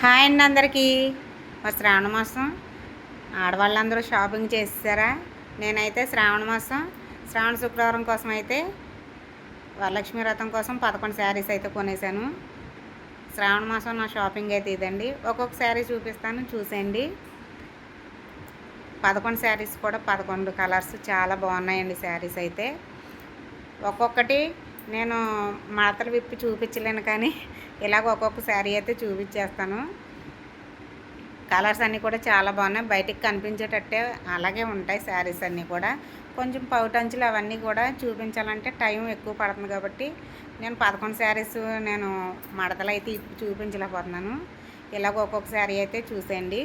Hi అండి అందరికీ. మా శ్రావణ మాసం. ఆడవాళ్ళందరూ షాపింగ్ చేసేసారా? నేనైతే శ్రావణ మాసం. శ్రావణ శుక్రవారం కోసం అయితే వరలక్ష్మి వ్రతం కోసం పదకొండు శారీస్ అయితే కొనేసాను. శ్రావణ మాసం నా షాపింగ్ అయితే ఇదండి. ఒక్కొక్క శారీ చూపిస్తాను చూసేయండి. పదకొండు శారీస్ కూడా పదకొండు కలర్స్. చాలా బాగున్నాయండి శారీస్ అయితే. ఒక్కొక్కటి నేను మడతలు విప్పి చూపించలేను కానీ ఇలాగ ఒక్కొక్క శారీ అయితే చూపించేస్తాను. కలర్స్ అన్నీ కూడా చాలా బాగున్నాయి. బయటికి కనిపించేటట్టే అలాగే ఉంటాయి శారీస్ అన్నీ కూడా. కొంచెం పౌటంచులు అవన్నీ కూడా చూపించాలంటే టైం ఎక్కువ పడుతుంది కాబట్టి నేను పదకొండు శారీస్ నేను మడతలు అయితే చూపించలేకపోతున్నాను. ఇలాగ ఒక్కొక్క శారీ అయితే చూసేయండి.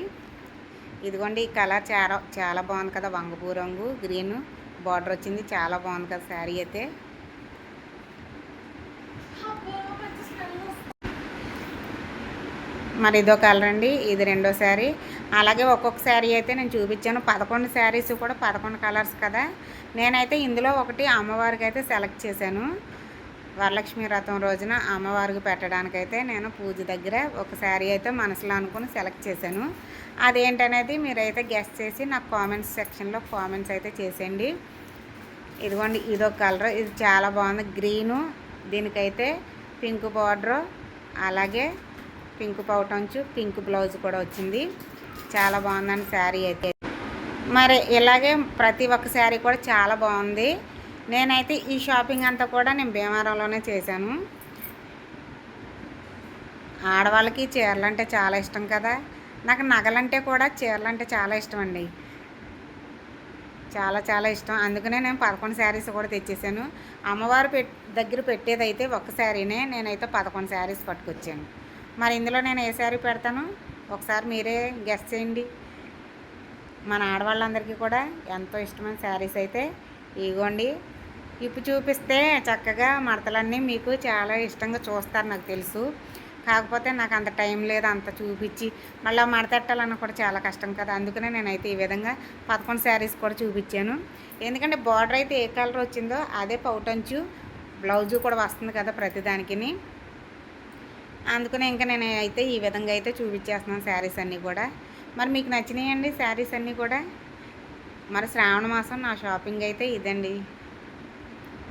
ఇదిగోండి ఈ కలర్ చాలా చాలా బాగుంది కదా. వంగపూ రంగు గ్రీన్ బార్డర్ వచ్చింది. చాలా బాగుంది కదా శారీ అయితే. మరి ఇదో కలర్ అండి ఇది రెండో శారీ. అలాగే ఒక్కొక్క శారీ అయితే నేను చూపించాను. పదకొండు శారీస్ కూడా పదకొండు కలర్స్ కదా. నేనైతే ఇందులో ఒకటి అమ్మవారికి అయితే సెలెక్ట్ చేశాను. వరలక్ష్మి వ్రతం రోజున అమ్మవారికి పెట్టడానికైతే నేను పూజ దగ్గర ఒక శారీ అయితే మనసులో అనుకుని సెలెక్ట్ చేశాను. అదేంటనేది మీరైతే గెస్ట్ చేసి నాకు కామెంట్స్ సెక్షన్లో కామెంట్స్ అయితే చేసేయండి. ఇదిగోండి ఇదొక కలర్. ఇది చాలా బాగుంది. గ్రీను దీనికైతే పింక్ బార్డరు అలాగే పింక్ పౌటంచు పింక్ బ్లౌజ్ కూడా వచ్చింది. చాలా బాగుందండి శారీ అయితే. మరి ఇలాగే ప్రతి ఒక్క శారీ కూడా చాలా బాగుంది. నేనైతే ఈ షాపింగ్ అంతా కూడా నేను భీమవరంలోనే చేశాను. ఆడవాళ్ళకి చీరలు అంటే చాలా ఇష్టం కదా. నాకు నగలంటే కూడా చీరలు అంటే చాలా ఇష్టం అండి. చాలా చాలా ఇష్టం. అందుకనే నేను పదకొండు శారీస్ కూడా తెచ్చేసాను. అమ్మవారు పెట్ దగ్గర పెట్టేదైతే ఒక్క శారీనే. నేనైతే పదకొండు శారీస్ పట్టుకొచ్చాను. మరి ఇందులో నేను ఏ శారీ పెడతాను? ఒకసారి మీరే గెస్ట్ చేయండి. మన ఆడవాళ్ళందరికీ కూడా ఎంతో ఇష్టమైన శారీస్ అయితే ఇగోండి. ఇప్పు చూపిస్తే చక్కగా మడతలన్నీ మీకు చాలా ఇష్టంగా చూస్తారు నాకు తెలుసు. కాకపోతే నాకు అంత టైం లేదు అంత చూపించి మళ్ళీ మడతెట్టాలన్న కూడా చాలా కష్టం కదా. అందుకనే నేనైతే ఈ విధంగా పదకొండు శారీస్ కూడా చూపించాను. ఎందుకంటే బార్డర్ అయితే ఏ కలర్ వచ్చిందో అదే పౌటంచు బ్లౌజు కూడా వస్తుంది కదా ప్రతిదానికి అందుకనే ఇంకా నేను అయితే ఈ విధంగా అయితే చూపించేస్తున్నాను శారీస్ అన్నీ కూడా. మరి మీకు నచ్చినాయండి శారీస్ అన్నీ కూడా? మరి శ్రావణ మాసం నా షాపింగ్ అయితే ఇదండి.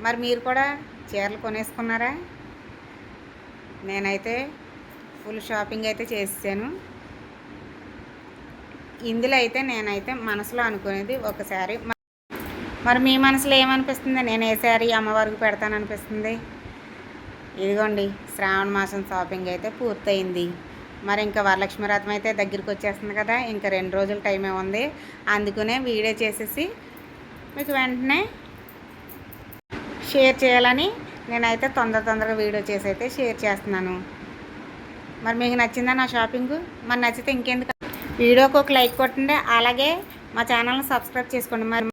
మరి మీరు కూడా చీరలు కొనేసుకున్నారా? నేనైతే ఫుల్ షాపింగ్ అయితే చేసాను ఇందులో అయితే నేనైతే మనసులో అనుకునేది ఒక శారీ. మరి మీ మనసులో ఏమనిపిస్తుంది? నేను ఏ శారీ అమ్మవారికి పెడతాననిపిస్తుంది? ఇదిగోండి శ్రావణ మాసం షాపింగ్ అయితే పూర్తయింది. మరి ఇంకా వరలక్ష్మి వ్రతం అయితే దగ్గరికి వచ్చేస్తుంది కదా ఇంకా రెండు రోజుల టైమే ఉంది. అందుకనే వీడియో చేసేసి మీకు వెంటనే షేర్ చేయాలని నేనైతే తొందర తొందరగా వీడియో చేసి అయితే షేర్ చేస్తున్నాను. మరి మీకు నచ్చిందా నా షాపింగ్? మరి నచ్చితే ఇంకెందుకు? వీడియోకి ఒక లైక్ కొట్టండి అలాగే మా ఛానల్ని సబ్స్క్రైబ్ చేసుకోండి. మరి